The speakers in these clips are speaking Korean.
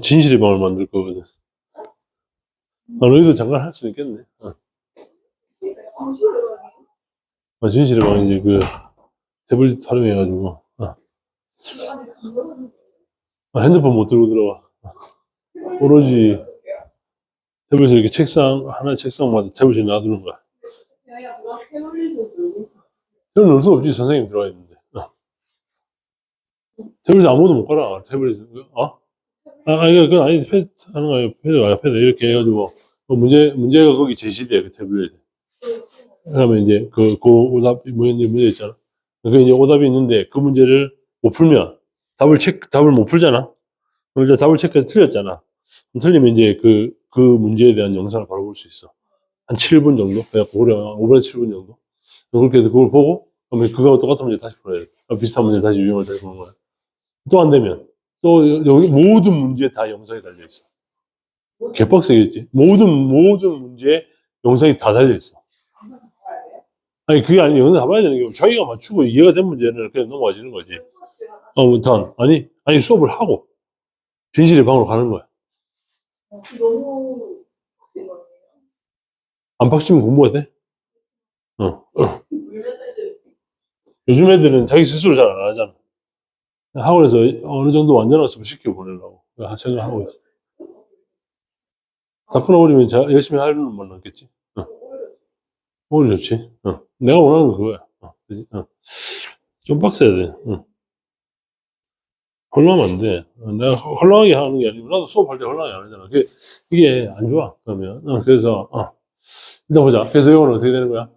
진실의 방을 만들 거거든. 아, 너희도 잠깐 할 수 있겠네. 어. 아, 진실의 방 이제 그 태블릿 활용해가지고 어. 아, 핸드폰 못 들고 들어와. 오로지 태블릿 이렇게 책상 하나 책상마다 태블릿 놔두는 거야. 태블릿 넣을 수 없지 선생님 들어와 있는데. 어. 태블릿 아무도 못 깔아. 태블릿 어? 아, 아니 그건 아니 패드 하는 거예요. 패드 아 패드 이렇게 해가지고 그 문제 문제가 거기 제시돼 그 태블릿. 그러면 이제 그, 그 오답 문제 문제 있잖아. 그 이제 오답이 있는데 그 문제를 못 풀면 답을 체크 답을 못 풀잖아. 그럼 이제 답을 체크해서 틀렸잖아. 틀리면 이제 그, 그 문제에 대한 영상을 바로 볼 수 있어. 한 7분 정도? 그래갖고 오래 5분에서 7분 정도? 그렇게 해서 그걸 보고 그러면 그거하고 똑같은 문제 다시 풀어야 돼. 아, 비슷한 문제 다시 유형을 다시 보는 거야. 또 안 되면 또 여기 모든 문제에 다 영상이 달려 있어. 개빡세겠지. 모든 모든 문제에 영상이 다 달려 있어. 아니 그게 아니 영상 다 봐야 되는 게 자기가 맞추고 이해가 된 문제는 그냥 넘어가지는 거지. 어, 무튼 아니 아니 수업을 하고 진실의 방으로 가는 거야. 너무. 안 빡치면 공부가 돼? 어. 요즘 애들은 자기 스스로 잘 안 하잖아. 학원에서 어느 정도 완전한 학습을 시켜보내려고 생각하고 있어. 다 끊어버리면 자- 열심히 하는 놈만 남겠지. 오히려 좋지. 어. 내가 원하는 건 그거야. 어. 어. 좀 빡세야 돼. 어. 헐렁하면 안 돼. 어, 내가 허- 헐렁하게 하는 게 아니고, 나도 수업할 때 헐렁하게 안 하잖아. 그게, 이게 안 좋아. 그러면. 어, 그래서, 어. 일단 보자. 그래서 이거는 어떻게 되는 거야?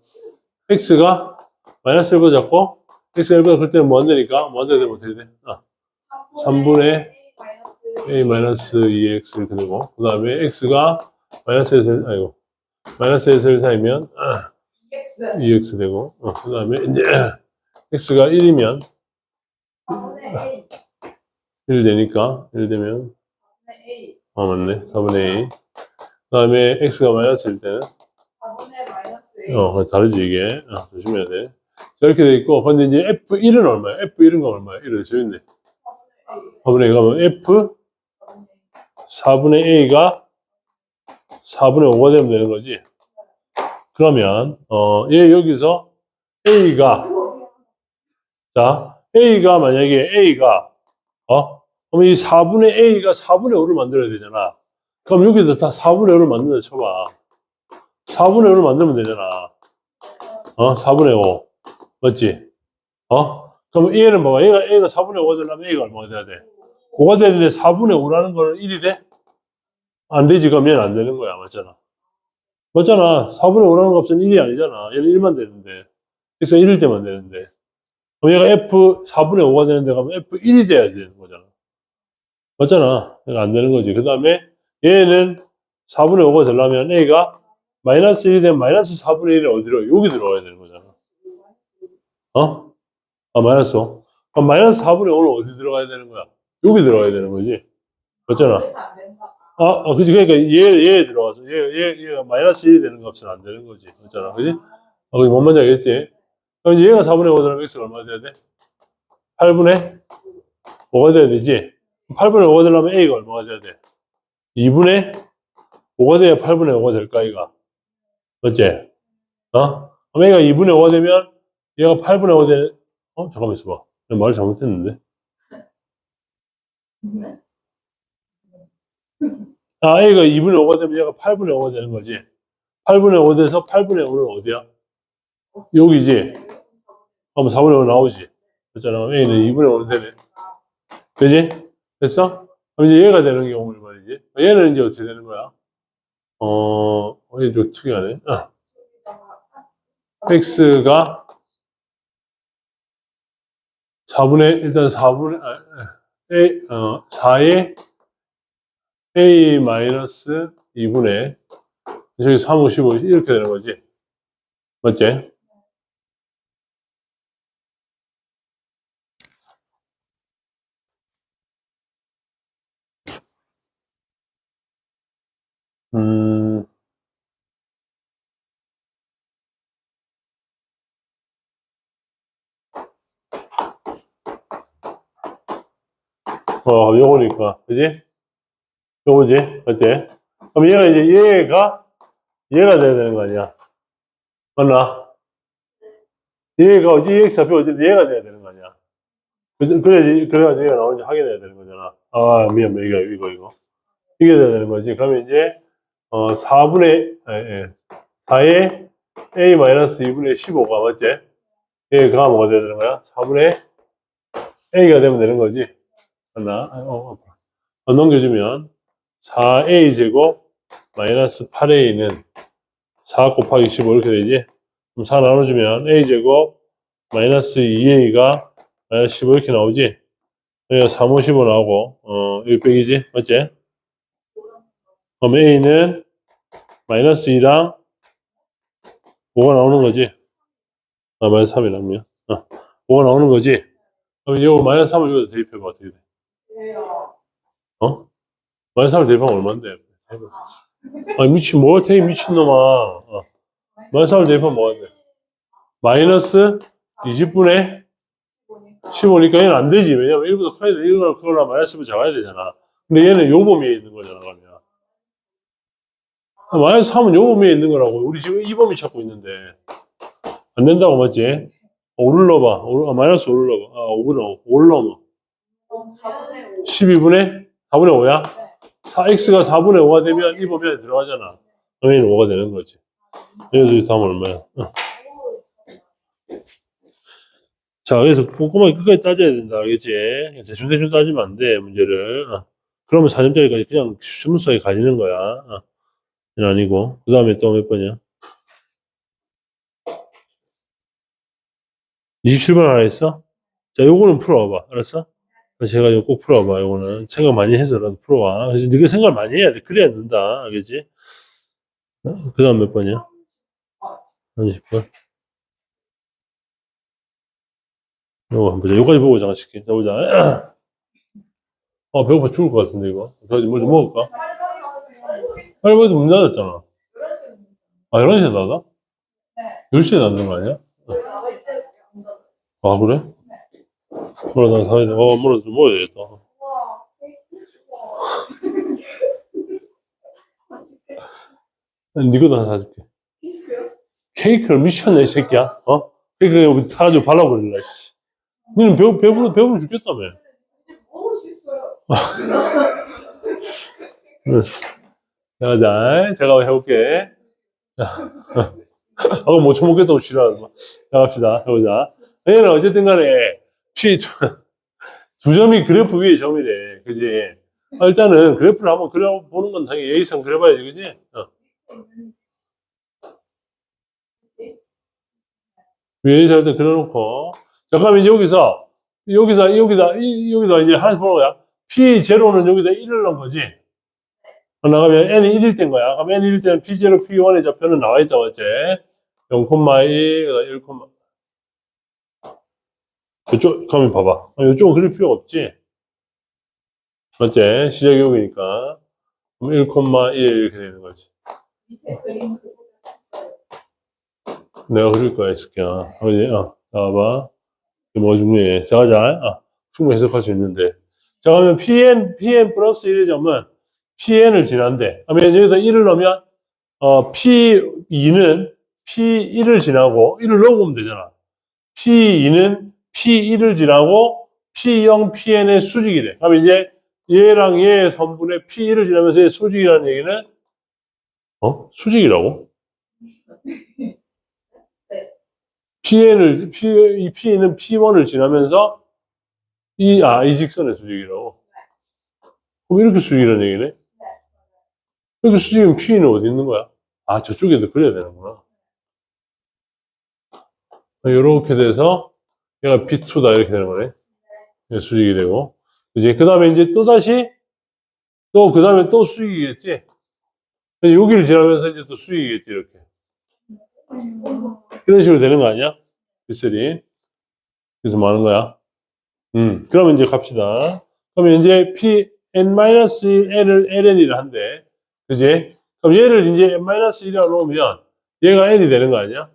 x가 마이너스 1보다 작고, x가 1보다 클 때는 뭐안 되니까, 뭐안 되면 어떻게 돼? 어. 3분의 a 마이너스 2x 이렇게 되고, 그 다음에 x가 마이너스 1에서, 아이고, 마이너스 1에서 1 사이면, EX 2x 되고, 어, 그 다음에 이제 x가 1이면 4분의 A 1 되니까 1 되면 4분의 A 아 맞네. 4분의 a 그 다음에 x가 마이너스 1 때는 4분의 마이너스 A 어 다르지 이게. 어, 조심해야 돼 자, 이렇게 돼 있고 근데 이제 f1은 얼마야 f1은 얼마야 1을 적있네 4분의 a 가면 f 4분의 a가 4분의 5가 되면 되는 거지 그러면 어, 얘 여기서 a가 자, A가 만약에 A가, 어? 그럼 이 4분의 A가 4분의 5를 만들어야 되잖아. 그럼 여기도 다 4분의 5를 만든다 쳐봐. 4분의 5를 만들면 되잖아. 어? 4분의 5. 맞지? 어? 그럼 A는 봐봐. A가, A가 4분의 5가 되려면 A가 얼마가 돼야 돼? 5가 되는데 4분의 5라는 거는 1이 돼? 안 되지. 그럼 얘는 안 되는 거야. 맞잖아. 맞잖아. 4분의 5라는 값은 1이 아니잖아. 얘는 1만 되는데. 그래서 1일 때만 되는데. 그럼 얘가 F 4분의 5가 되는데 가면 F1이 돼야 되는 거잖아. 맞잖아. 그러니까 안 되는 거지. 그 다음에 얘는 4분의 5가 되려면 A가 마이너스 1이 되면 마이너스 4분의 1이 어디로? 여기 들어가야 되는 거잖아. 어? 아, 마이너스 5. 그럼 마이너스 4분의 5는 어디 들어가야 되는 거야? 여기 들어가야 되는 거지. 맞잖아. 된다 아, 아 그지. 그러니까 얘, 얘 들어가서 얘, 얘, 얘가 마이너스 1이 되는 값은 안 되는 거지. 맞잖아. 그지? 아, 그게 뭔 말인지 알겠지? 그럼 얘가 4분의 5 되면 x가 얼마 돼야 돼? 8분의 5가 돼야 되지? 8분의 5가 되려면 a가 얼마가 돼야 돼? 2분의 5가 돼야 8분의 5가 될까, 이가? 맞지? 어? 그럼 얘가 2분의 5가 되면 얘가 8분의 5가 되는, 어? 잠깐만 있어봐. 내가 말을 잘못했는데. 아, a가 2분의 5가 되면 얘가 8분의 5가 되는 거지. 8분의 5 돼서 8분의 5는 어디야? 여기지. 그럼 4분의 5 나오지. 그렇잖아. A는 2분의 5는 되네. 그지? 됐어? 그럼 이제 얘가 되는 경우를 말이지. 얘는 이제 어떻게 되는 거야? 어, 어, 얘좀 특이하네. 어. X가 4분의, 일단 4분의, 아, A, 어, 4에 A 마이너스 2분의, 저기 3, 5, 15, 이렇게 되는 거지. 맞지? 어, 요거니까, 그지? 요거지? 어때? 그럼 얘가 이제 얘가 얘가 돼야 되는 거 아니야? 맞나? 얘가 EX 앞에 어디 얘가 돼야 되는 거 아니야? 그래, 그래야지, 그래야지 얘가 나오는지 확인해야 되는 거잖아. 아, 미안, 미안, 이거, 이거, 이거. 이게 돼야 되는 거지. 그러면 이제, 어, 4분의, 예, 예. 4에 A-2분의 15가 맞지? 얘가 뭐가 돼야 되는 거야? 4분의 A가 되면 되는 거지. 맞나? 아, 어, 어. 어, 넘겨주면, 4A 제곱 마이너스 8A는 4 곱하기 15 이렇게 되지? 그럼 4 나눠주면 A 제곱 마이너스 2A가 마이너스 15 이렇게 나오지? 여기가 3, 5, 15 나오고, 어, 여기 빼기지? 맞지? 그럼 A는 마이너스 2랑 5가 나오는 거지? 아, 마이너스 3이라면. 어, 5가 나오는 거지? 그럼 이거 마이너스 3을 여기다 대입해봐, 어떻게 돼? 어? 3을 대입하면 얼만데? 아니, 미친, 뭐가 돼, 미친놈아. 어. 마이너스 3을 대입하면 뭐가 돼? 마이너스 20분의 보니까 15니까 얘는 안 되지. 왜냐면 1보다 커야 돼. 이거랑 그거랑 마이너스를 작아야 되잖아. 근데 얘는 요 범위에 있는 거잖아, 그러면. 아, 마이너스 3은 요 범위에 있는 거라고. 우리 지금 이 범위 찾고 있는데. 안 된다고, 맞지? 5를 넣어봐. 오- 아, 마이너스 5를 넣어봐. 아, 5를 넣어. 5를 넣으면. 4분의 5 12분의 4분의 5야? 4x가 4분의 5가 되면 이 범위 안에 들어가잖아. 그러면 5가 되는 거지. 여기서 다음 얼마야? 어. 자, 그래서 꼼꼼하게 끝까지 따져야 된다. 알겠지? 대충대충 따지면 안 돼, 문제를. 어. 그러면 4점짜리까지 그냥 스무스하게 가지는 거야. 어. 아니고. 그 다음에 또 몇 번이야? 27번 하나 있어? 자, 요거는 풀어봐. 알았어? 제가 이거 꼭 풀어봐. 요거는. 생각 많이 해서라도 풀어와. 그래서 네가 생각을 많이 해야 돼. 그래야 는다. 알겠지? 어? 그 다음 몇 번이야? 30번. 요거 한번 보자. 요까지 보고 장식해. 자, 보자. 어, 배고파 죽을 것 같은데, 이거. 저기 뭐좀 먹을까? 봐도 문 닫았잖아. 아, 11시에 닫아? 네. 10시에 닫는 거 아니야? 아, 그래? 뭐라, 난 사야 돼. 어, 좀 먹어야 되겠다. 니거도 하나 사줄게. 케이크를 미쳤네, 이 새끼야. 어? 케이크 여기 사가지고 발라버릴라, 씨. 니는 배고, 배부르, 배부르 죽겠다며. 먹을 수 있어요. 그랬어. 자, 자, 제가 해볼게. 자, 아까 못 쳐먹겠다고 지랄하지 마. 자, 갑시다. 해보자. 얘는 어쨌든 간에, P 두, 두 점이 그래프 위에 점이래. 그지? 아, 일단은 그래프를 한번 그려보는 건 당연히 예의상 그려봐야지, 그지? 어. 위에 잘때 그려놓고. 잠깐만, 여기서, 여기다, 여기다, 이- 여기다 이제 하나씩 보는 거야. P0는 여기다 1을 넣은 거지? 어, 나가면 n이 1일 땐 거야. 그럼 n이 1일 때는 P0, P1의 좌표는 나와 있다, 맞지? 0,2, 1, 이쪽, 가면 봐봐. 어, 이쪽은 그릴 필요가 없지? 맞지? 시작이 여기니까. 그럼 1,1 이렇게 되는 거지. 내가 그릴 거야, 이 새끼야. 어디, 어, 나와봐. 이게 뭐가 중요해. 자, 가자. 아, 충분히 해석할 수 있는데. 자, 그러면 pn, pn 플러스 1의 점은 pn을 지난대. 그러면 여기다 1을 넣으면, 어, p2는 p1을 지나고 1을 넣어보면 되잖아. p2는 p1을 지나고 p0, pn의 수직이 래. 그러면 이제 얘랑 얘의 선분의 p1을 지나면서 얘 수직이라는 얘기는, 어? 수직이라고? PN을, P, 이 P는 P1을 지나면서 이, 아, 이 직선의 수직이라고. 그럼 이렇게 수직이라는 얘기네? 이렇게 수직이면 P는 어디 있는 거야? 아, 저쪽에도 그려야 되는구나. 이렇게 돼서 얘가 P2다 이렇게 되는 거네. 수직이 되고. 이제 그 다음에 이제 또 다시 또 그 다음에 또 수직이겠지? 여기를 지나면서 이제 또 수직이겠지, 이렇게. 이런 식으로 되는 거 아니야? 빗슬이. 그래서 뭐 하는 거야? 음, 그러면 이제 갑시다. 그러면 이제 Pn-N을 ln이라 한대. 그지? 그럼 얘를 이제 n-1이라고 놓으면 얘가 n이 되는 거 아니야?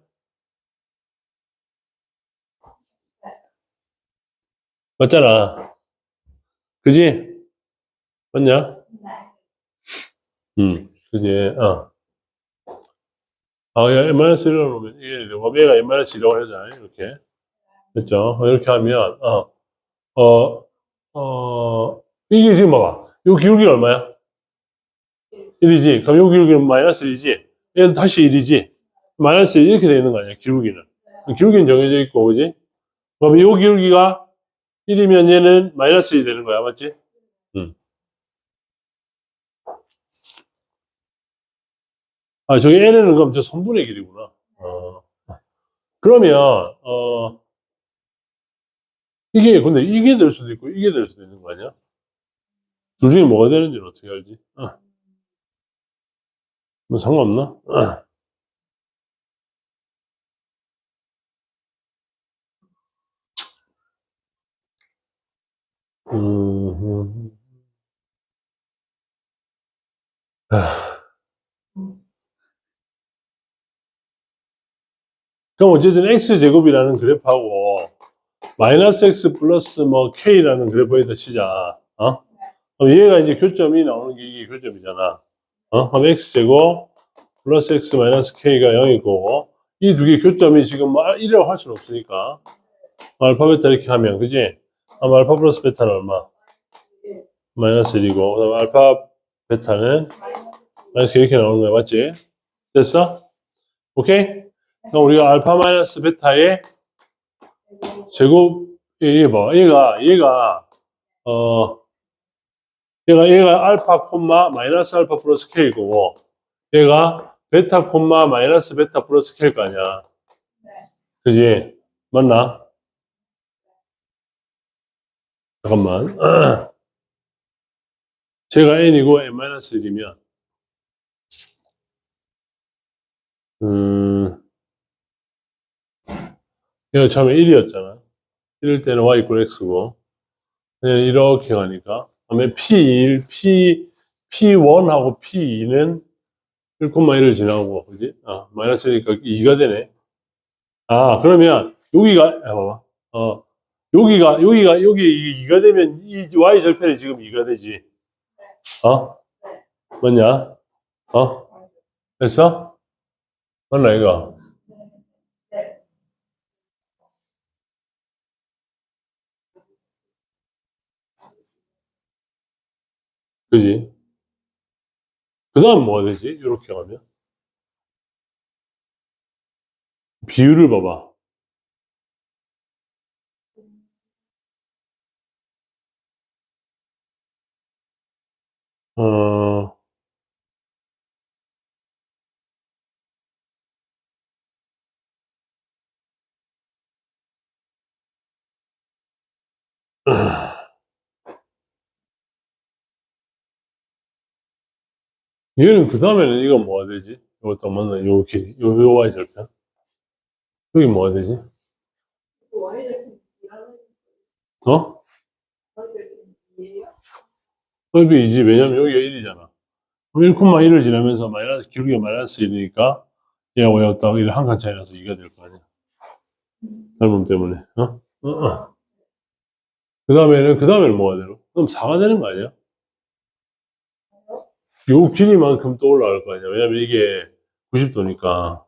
맞잖아. 그지? 맞냐? 네. 음, 그지, 어. 아, 야, n-1을 놓으면, 이게, 얘가 n-1이라고 하잖아요, 이렇게. 그죠? 이렇게 하면, 어, 어, 어, 이게 지금 봐봐. 요 기울기가 얼마야? 1이지. 그럼 요 기울기는 마이너스 1이지. 얘는 다시 1이지. 마이너스 1 이렇게 되는 거 아니야, 기울기는. 기울기는 정해져 있고, 그지? 그럼 요 기울기가 1이면 얘는 마이너스 1이 되는 거야, 맞지? 음. 아, 저기 n은 그럼 저 선분의 길이구나. 어. 그러면, 어, 이게, 근데 이게 될 수도 있고, 이게 될 수도 있는 거 아니야? 둘 중에 뭐가 되는지는 어떻게 알지? 어. 뭐 상관없나? 어. 그럼 어쨌든 x제곱이라는 그래프하고 마이너스 x 플러스 뭐 k라는 그래프에다 치자. 어? 그럼 얘가 이제 교점이 나오는 게 이게 교점이잖아. 어? 그럼 x제곱 플러스 x 마이너스 k가 0이고 이 두 개 교점이 지금 뭐 1이라고 할 수는 없으니까 알파 베타 이렇게 하면 그지? 알파 플러스 베타는 얼마? 마이너스 1이고 그다음 알파 베타는 마이너스 이렇게 나오는 거야 맞지? 됐어? 오케이? 그럼 우리가 알파 마이너스 베타의 제곱 얘 봐. 얘가 얘가 어 얘가 얘가 알파 콤마 마이너스 알파 플러스 k고 얘가 베타 콤마 마이너스 베타 플러스 k일 거 아니야. 네. 그지? 맞나? 잠깐만. 제가 n이고 n 마이너스 1이면 음 얘가 처음에 1이었잖아. 1일 때는 y 이퀄 x고 그냥 이렇게 가니까 그다음에 p1, p p1하고 p2는 1,1을 지나고 그지? 아, 마이너스니까 2가 되네. 아, 그러면 여기가 야, 봐봐. 어. 여기가 여기가 여기 2가 되면 이 y 절편이 지금 2가 되지. 어? 맞냐? 어? 됐어? 맞나 이거? 네. 그지? 그 다음 뭐가 되지? 이렇게 가면? 비율을 봐봐. 어, 얘는 그 다음에는 이거 뭐가 되지? 이것도 맞나? 요 길이, 요, 요 y 절편? 여기 뭐가 되지? 일하는 어? 2지. 왜냐면 여기가 1이잖아. 그럼 1,1을 지나면서 마이너스, 기울기가 마이너스 1이니까 얘하고 얘하고 딱 이렇게 한칸 차이 나서 2가 될 거 아니야. 넓음 때문에. 어? 어, 어. 그 다음에는, 그 다음에는 뭐가 되노? 그럼 4가 되는 거 아니야? 요 길이만큼 또 올라갈 거 아니야. 왜냐면 이게 90도니까.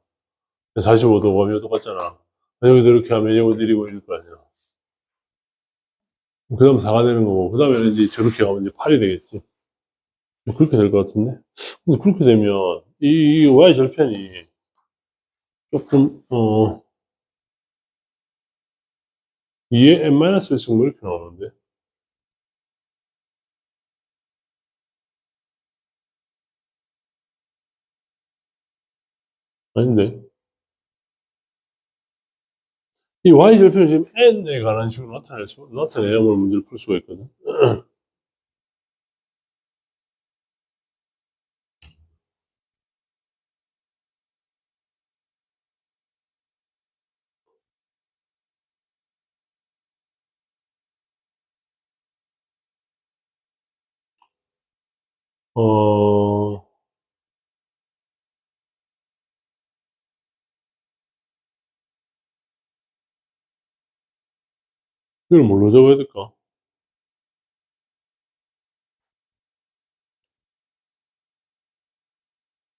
45도가 면 똑같잖아. 여기도 이렇게 하면 여기도 이리고 이럴 거 아니야. 그 다음 4가 되는 거고, 그 다음에는 이제 저렇게 가면 이제 8이 되겠지. 뭐 그렇게 될 것 같은데? 근데 그렇게 되면, 이, 이 Y 절편이 조금, 어, 2에 n-1승 뭐 이렇게 나오는데? 아닌데? 이 Y 절편은 지금 n에 관한 식으로 나타낼 수, 나타내야만 문제를 풀 수가 있거든. 어, 이걸 뭘로 잡아야 될까?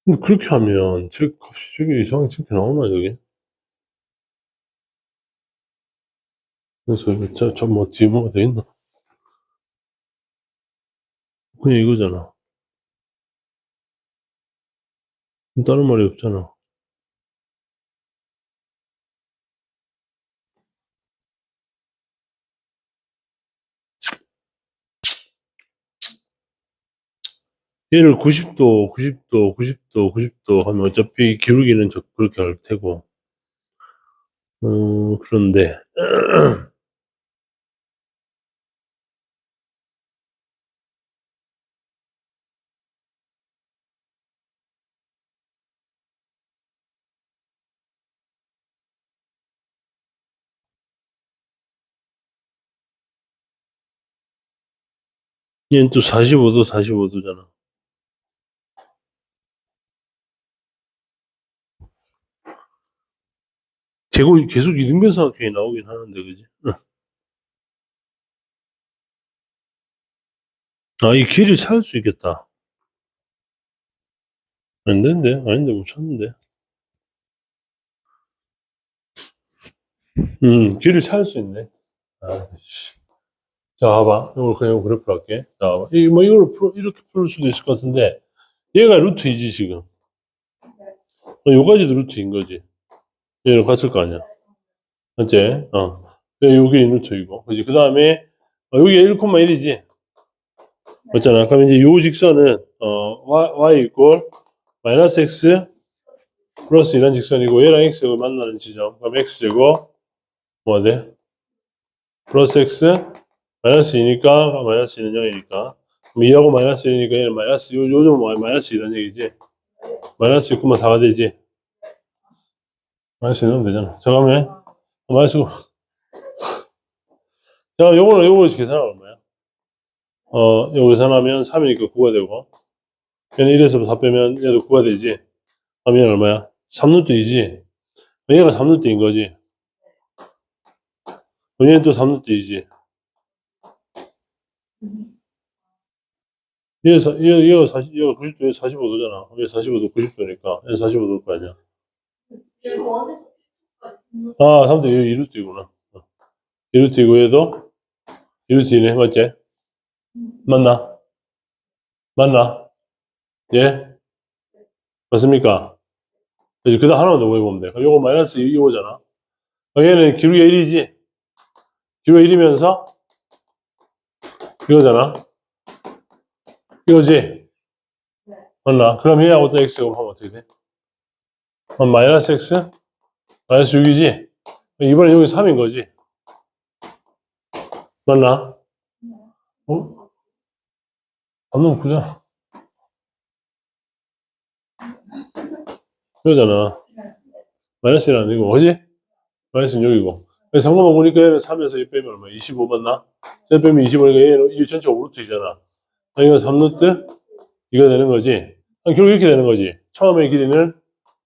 근데 그렇게 하면 저 값이 저기 이상하게 저렇게 나오나 저게? 그래서 이거 저 저뭐 뒤에 뭐가 더 있나? 그냥 이거잖아. 다른 말이 없잖아. 얘를 90도, 90도, 90도, 90도 하면 어차피 기울기는 저 그렇게 할 테고. 음, 그런데, 얘는 또 45도, 45도잖아. 계속, 계속 이등변삼각형이 나오긴 하는데, 그지? 응. 아, 이 길을 찾을 수 있겠다. 안 된대? 아닌데, 못 찾는데. 음, 길을 찾을 수 있네. 아, 씨. 자, 봐봐. 이걸 그냥 그래프로 할게. 자, 봐봐. 이, 뭐, 이걸 풀, 이렇게 풀 수도 있을 것 같은데, 얘가 루트이지, 지금. 어, 요까지도 루트인 거지. 얘랑 같을 거 아니야. 맞지? 어. 여기 루트이고. 그지? 그 다음에, 어, 여기 1,1이지? 맞잖아. 그럼 이제 요 직선은, 어, y, y 이꼴, 마이너스 x, 플러스 이런 직선이고, 얘랑 x가 만나는 지점. 그럼 x제곱, 뭐가 돼? 플러스 x, 마이너스 2니까, 마이너스 2는 0이니까. 그럼 2하고 마이너스 1이니까 얘는 마이너스, 요, 요즘 뭐 마이너스 이런 얘기지? 마이너스 6,4가 되지? 1 넣으면 되잖아. 자, 그러면, 마이너스 9. 자, 요거는, 요거 계산하면 얼마야? 어, 요거 계산하면 3이니까 9가 되고, 얘는 1에서 4 빼면 얘도 9가 되지? 그럼 얘는 얼마야? 3루트이지? 얘가 3루트인 거지? 그럼 얘는 또 3루트이지? 얘, 사, 얘, 얘가 40, 얘가 90도, 얘 45도잖아. 얘 45도, 90도니까. 얘 45도일 거 아니야. 아, 3도 얘 2루트이구나. 2루트이고 얘도 2루트이네, 맞지? 맞나? 맞나? 예? 맞습니까? 그지? 그 다음 하나만 더 구해보면 돼. 그럼 요거 마이너스 2호잖아. 얘는 기울기가 1이지? 기울기가 1이면서 이거잖아. 이거지? 맞나? 그럼 얘하고 또 x가 하면 어떻게 돼? 그럼 마이너스 x? 마이너스 6이지? 이번엔 여기 3인 거지? 맞나? 어? 안놈 그자. 이거잖아. 마이너스 1 아니고, 그지? 마이너스는 여기고. 상관만 보니까 얘는 3에서 1 빼면 얼마? 25 맞나? 1 빼면 25니까 얘는 이 전체 5루트이잖아. 아, 이거 3루트? 이거 되는 거지? 아, 결국 이렇게 되는 거지. 처음에 길이는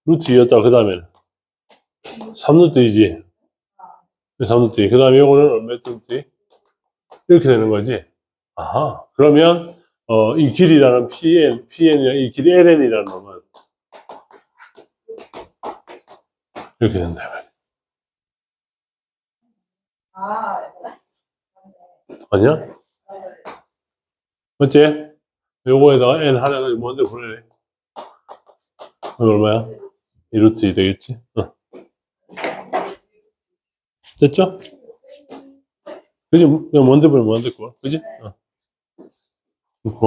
루트 2였다. 그 다음에는 3루트이지. 3루트. 그 다음에 이거는 얼마였던 루트? 이렇게 되는 거지. 아하. 그러면, 어, 이 길이라는 PN, PN이랑 이 길이 LN이라는 놈은 이렇게 된다. 아, 아니야? 맞지? 요거에다가 N 하나가 뭔데 보내래? 그럼 얼마야? 2루트 2 되겠지? 어. 됐죠? 그지? 뭔데 보내 뭔데 거 그지? 어. 그럼